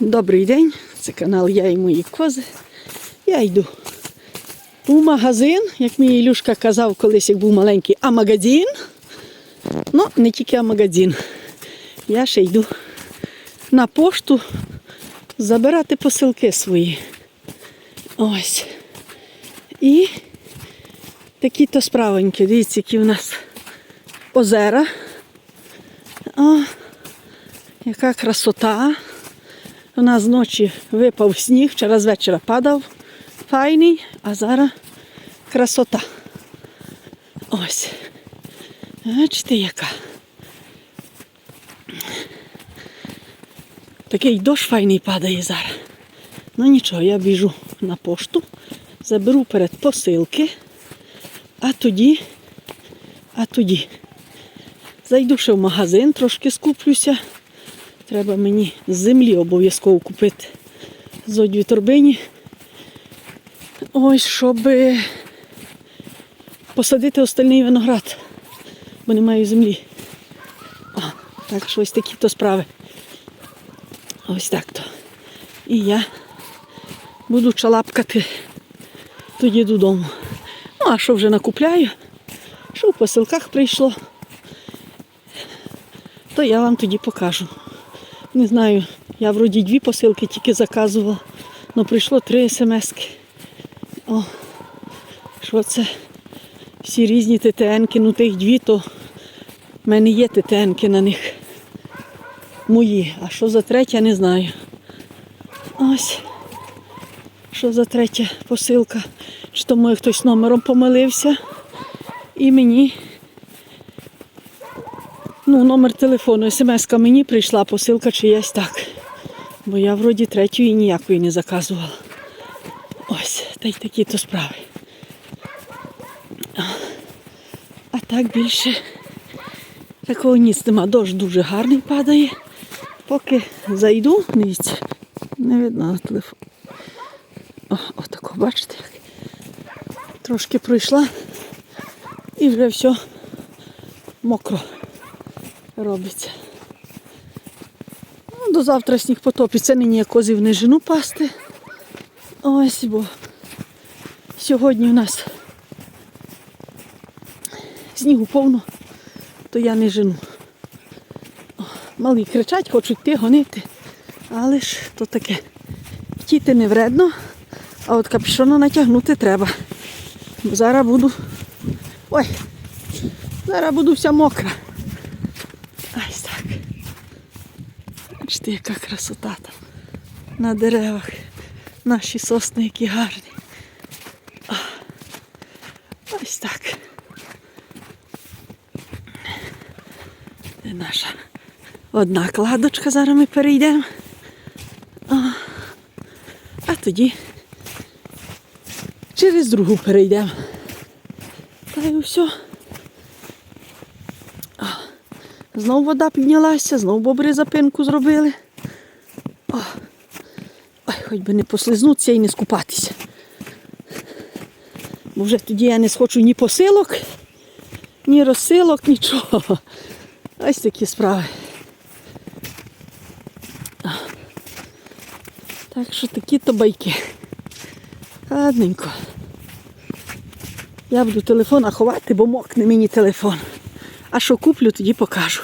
Добрий день, це канал Я і мої кози. Я йду у магазин, як мій Ілюшка казав колись, як був маленький, а магазин. Ну, не тільки а магазин. Я ще йду на пошту забирати посилки свої. Ось. І такі-то справоньки. Дивіться, які в нас озера. О, яка красота. У нас зночі випав сніг, вчора з вечора падав файний, а зараз красота. Ось. Бачите, яка. Такий дощ файний падає зараз. Ну нічого, я біжу на пошту, заберу перед посилки, а тоді, а тоді зайду ще в магазин, трошки скуплюся. Треба мені з землі обов'язково купити зодві торбині. Ось, щоб посадити остальний виноград, бо немає землі. О, так що ось такі то справи. Ось так то. І я буду чалапкати тоді додому. Ну, а що вже накупляю? Що в посилках прийшло, то я вам тоді покажу. Не знаю, я вроді дві посилки тільки заказувала, але прийшло три смски. О, що це? Всі різні ТТНки, ну тих дві, то в мене є ТТНки на них. Мої. А що за третя, не знаю. Ось. Що за третя посилка? Чи то може хтось номером помилився. І мені Ну, номер телефону, смс-ка мені прийшла, посилка чиясь так. Бо я вроді третьої ніякої не заказувала. Ось, та й такі то справи. А, так більше такого ніц нема. Дощ дуже гарний падає. Поки зайду, дивіться, не видно на телефон. О, отако, бачите, як трошки пройшла і вже все мокро робиться. Ну, до завтра сніг потопиться, нині я козів не жену пасти. Ось, бо сьогодні у нас снігу повно, то я не жену. О, Малі кричать, хочуть йти, гонити. Але ж то таке. Втіти не вредно, а от капюшона натягнути треба. Зараз буду. Ой! Зараз буду вся мокра. Ось так. Бачите, яка красота там на деревах. Наші сосни, які гарні. Ось так. Це наша одна кладочка, зараз ми перейдемо. А тоді через другу перейдемо. Та й все. Знов вода піднялася, знов бобри запинку зробили. О, ой, хоч би не послизнутися і не скупатися. Бо вже тоді я не схочу ні посилок, ні розсилок, нічого. Ось такі справи. Так що такі то байки. Ладненько. Я буду телефон ховати, бо мокне мені телефон. А що куплю, тоді покажу.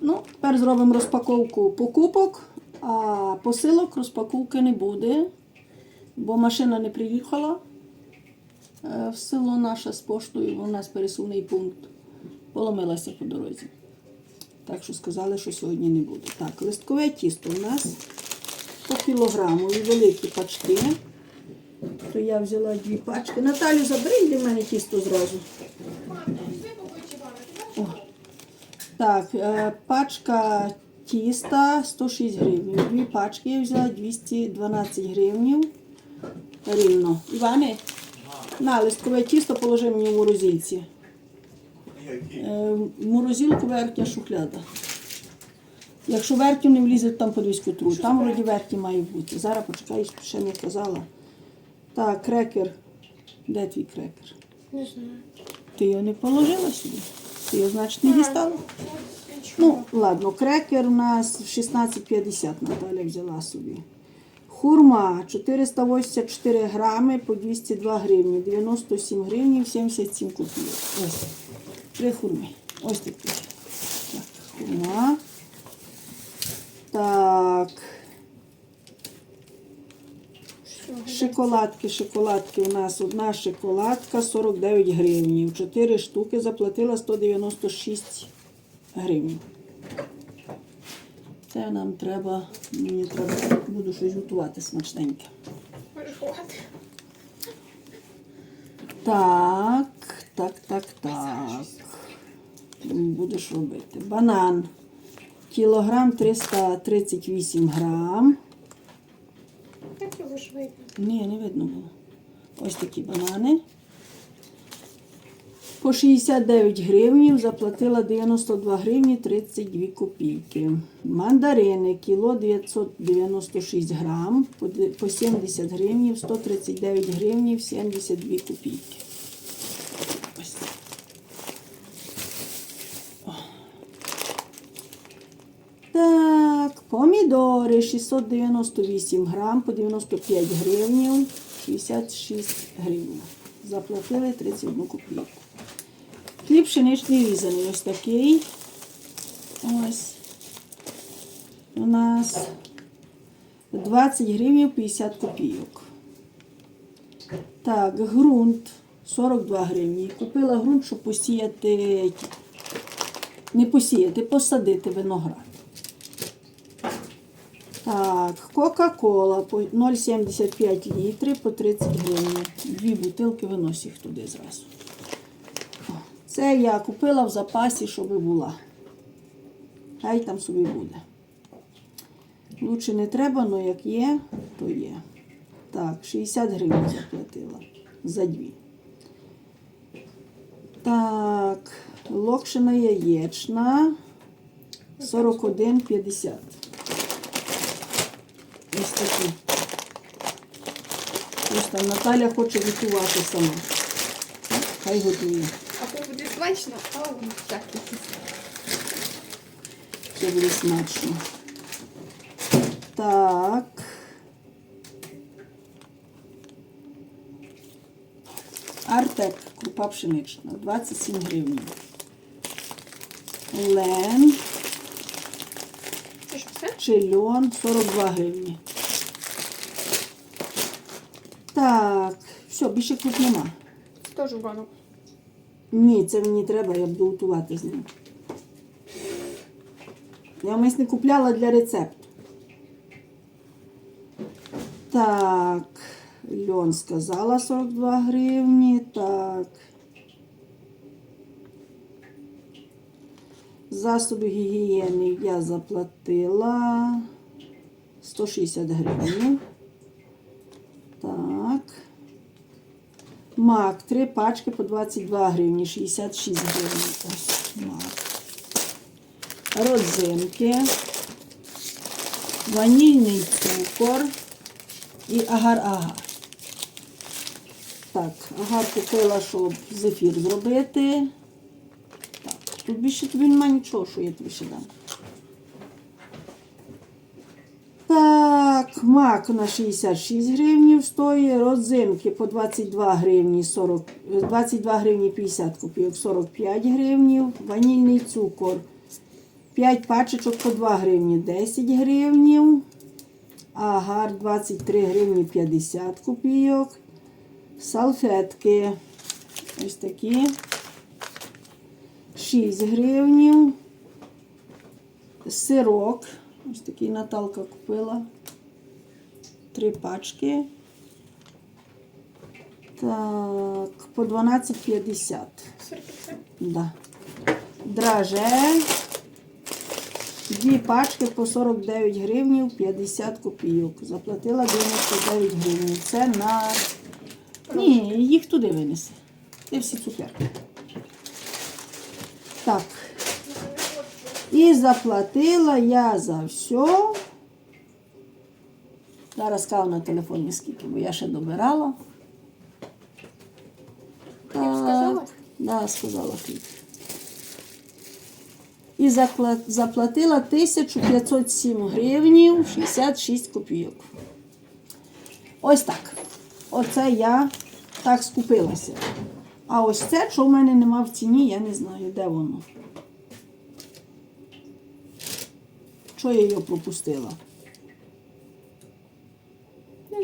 Ну, тепер зробимо розпаковку покупок, а посилок розпаковки не буде, бо машина не приїхала е, в село наше з поштою, у нас пересувний пункт. Поломилася по дорозі. Так що сказали, що сьогодні не буде. Так, листкове тісто у нас по кілограму і великі пачки. То я взяла дві пачки. Наталю, забери в мене тісто зразу. Так, е, пачка тіста 106 гривень. Дві пачки я взяла 212 гривень. Рівно. Іване, на листкове тісто положи мені в морозильці. Е, в морозилку верхня шухляда. Якщо верхню не влізе, то там подивись котру. Там вроді верхні має бути. Зараз почекай, ще не казала. Так, крекер. Де твій крекер? Не знаю. Ти його не положила сюди? Ти його, значить, не дістала? Ну, ладно, крекер у нас 16,50 Наталя взяла собі. Хурма 484 грами по 202 гривні, 97 гривнів 77 копійок. Ось. Три хурми. Ось такі. Так, хурма. Так. Шоколадки, шоколадки у нас одна шоколадка 49 гривень. Чотири штуки заплатила 196 гривень. Це нам треба, мені треба, буду щось готувати смачненьке. Так, так, так, так. Будеш робити. Банан. Кілограм 338 грам. Як його ж видно? Ні, не видно було. Ось такі банани. По 69 гривнів заплатила 92 гривні 32 копійки. Мандарини кіло 996 грам, по 70 гривнів 139 гривнів 72 копійки. Ось. О. Так, помідори 698 грам по 95 гривнів 66 гривень. Заплатили 31 копійку. Хліб пшеничний різаний ось такий. Ось. У нас 20 гривень 50 копійок. Так, ґрунт 42 гривні. Купила ґрунт, щоб посіяти, не посіяти, посадити виноград. Так, Кока-Кола по 0,75 літри по 30 гривень. Дві бутилки винось їх туди зразу. Це я купила в запасі, щоб була. Хай там собі буде. Лучше не треба, але як є, то є. Так, 60 гривень заплатила за дві. Так, локшина яєчна 41,50. Ось такі. Ось Наталя хоче готувати сама. Хай готує. А то буде смачно, а так. Це буде смачно. Так. Артек, крупа пшенична, 27 гривень. Лен Це що все? чи льон 42 гривні. Так, все, більше круп нема. Теж банок. Ні, це мені треба, я буду готувати з ним. Я мись не купляла для рецепту. Так, льон сказала 42 гривні. Так. Засоби гігієни я заплатила 160 гривень. Так. Мак, три пачки по 22 гривні, 66 гривень. Ось мак. Родзинки, ванільний цукор і агар-агар. Так, агар купила, щоб зефір зробити. Так, тут більше тобі немає нічого, що я тобі ще дам. Так, мак на 66 гривнів стоїть, родзинки по 22 гривні 40, е, 22 гривні 50 копійок, 45 гривнів, ванільний цукор. 5 пачечок по 2 гривні 10 гривнів, агар 23 гривні 50 копійок, салфетки. Ось такі. 6 гривнів, сирок. Ось такий Наталка купила. Три пачки. Так, по 12,50. 40%. Да. Драже. Дві пачки по 49 гривнів 50 копійок. Заплатила 99 гривень. Це на. Ні, їх туди винесе. Це всі цукерки. Так. І заплатила я за все. Зараз скажу на телефоні скільки, бо я ще добирала. Хліб сказала? Да, сказала хліб. і заплатила 1507 гривнів 66 копійок. Ось так. Оце я так скупилася. А ось це, що в мене нема в ціні, я не знаю, де воно. Що я його пропустила?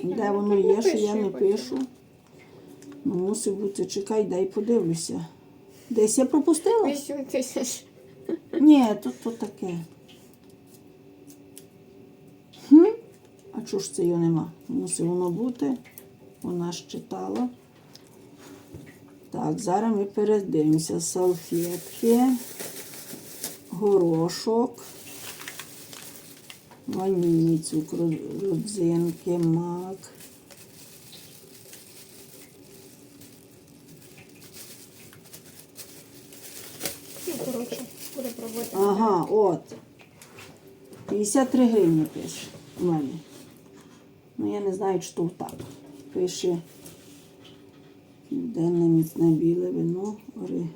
Де воно є, що я не пишу. Ну, мусить бути, чекай, дай подивлюся. Десь я пропустила? Ні, тут то таке. Хм? А чого ж це його нема? Мусить воно бути. Вона ж читала. Так, зараз ми передивимося. Салфетки, горошок, ванільний цукор, родзинки, мак. Ну, коротше, буде пробувати. Ага, от. 53 гривні пише у мене. Ну, я не знаю, то так. Пише денне міцне біле вино. Ори.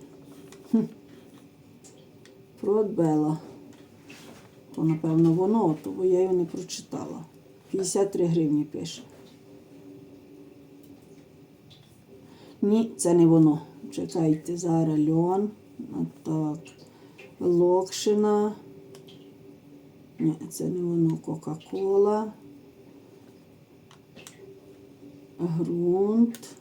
Продбела. То, напевно, воно, то бо я його не прочитала. 53 гривні пише. Ні, це не воно. Чекайте, зараз льон. Отак. Локшина. Ні, це не воно Кока-Кола. Грунт.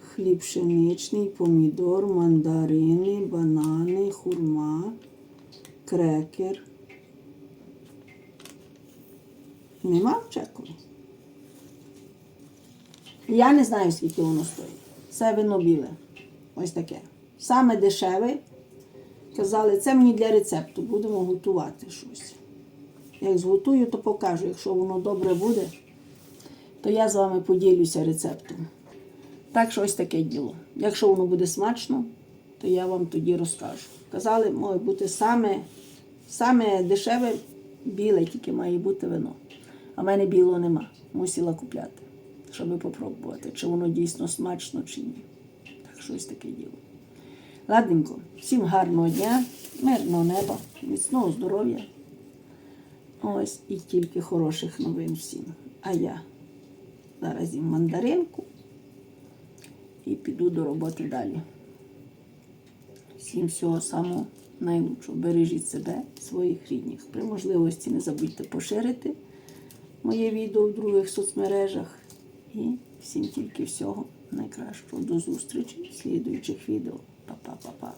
Хліб пшеничний, помідор, мандарини, банани, хурма, крекер. Нема в чеку? Я не знаю, скільки воно стоїть. Це вино біле. Ось таке. Саме дешеве. Казали, це мені для рецепту, будемо готувати щось. Як зготую, то покажу. Якщо воно добре буде, то я з вами поділюся рецептом. Так що ось таке діло. Якщо воно буде смачно, то я вам тоді розкажу. Казали, має бути саме, саме дешеве біле, тільки має бути вино. А в мене білого нема. Мусила купляти, щоб попробувати, чи воно дійсно смачно, чи ні. Так що ось таке діло. Ладненько, всім гарного дня, мирного неба, міцного здоров'я. Ось і тільки хороших новин всім. А я зараз їм мандаринку і піду до роботи далі. Всім всього самого найлучшого. Бережіть себе, своїх рідних. При можливості не забудьте поширити моє відео в других соцмережах. І всім тільки всього найкращого. До зустрічі в слідуючих відео. Па-па-па-па.